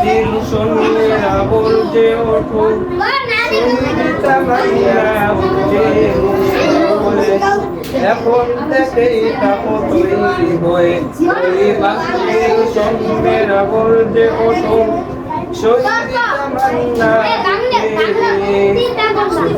দিল শুনিয়ে আবল যে ওঠো। সঙ্গীতা মাইয়া উঠে এখন থেকেই তাপো তৈরি হয়ে। ওই বাসির আবল যে ওঠো। সঙ্গীতা মান্না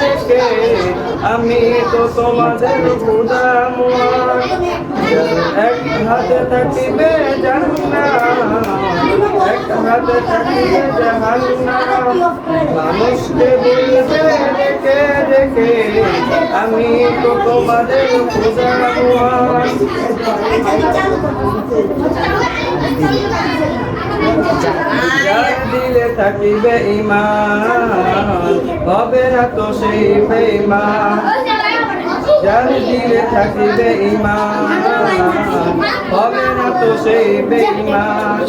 দেখে আমি তো তোমাদের এক হাতে থাকিবে এক হাতে থাকিবে মানুষকে বলবে দেখে দেখে আমি তো তোমাদের খুদা মুয়ার যার দিলে থাকিবে ইমান হবে না তো সেই বেঈমান যার দিলে থাকিবে ইমান হবে না তো সেই বেঈমান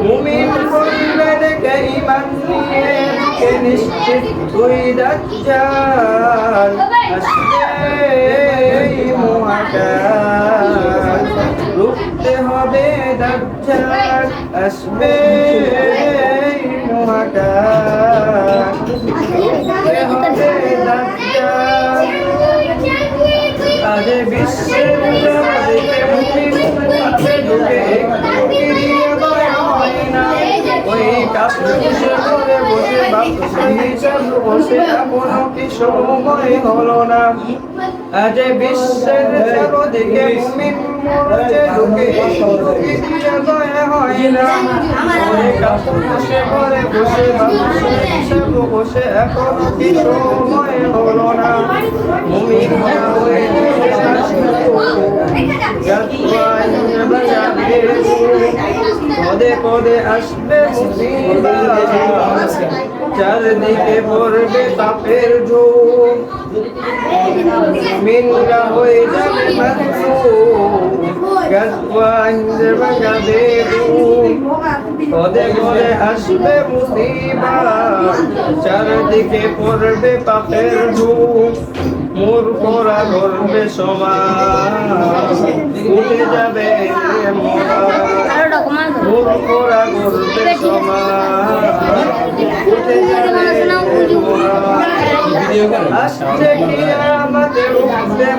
মুমিন করিবে দেখে ইমান নিয়ে নিশ্চিত তুই দাজ্জাল? আসবে রুখতে মহাকাশ রুখতে আজ বিশ্বের ঢুকে ওই বসে করে বসে ভাবছে বসে এমনও কি সময় হলো না আজ বিশ্বের জগদিকে মুমিন মরছে ঢুকে ক্রিয়া দয়া হয় না। কাছে বসে করে বসে হিসাব বসে, এখনও কি সময় হলো না। মুমিন হয়ে পদে পদে আসবে চারদিকে পড়বে পাপের ঝোঁক মিনরা হয়ে যাবে পদে পদে আসবে মুসিবা চারদিকে পড়বে পাপের মোর করা ধরবে সমাজ। উঠে যাবে মরা মূর্খরা ধরবে সমাজ উঠে যাবে মরা আসছে কি আমাদের উঠবে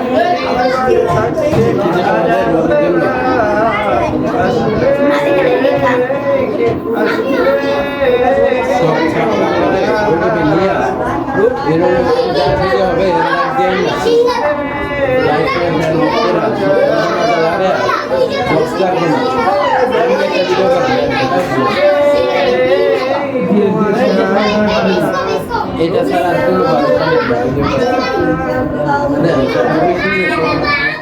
মুসিবা থাকছে আজাবে না আসবে এটা ছাড়া আর কোনো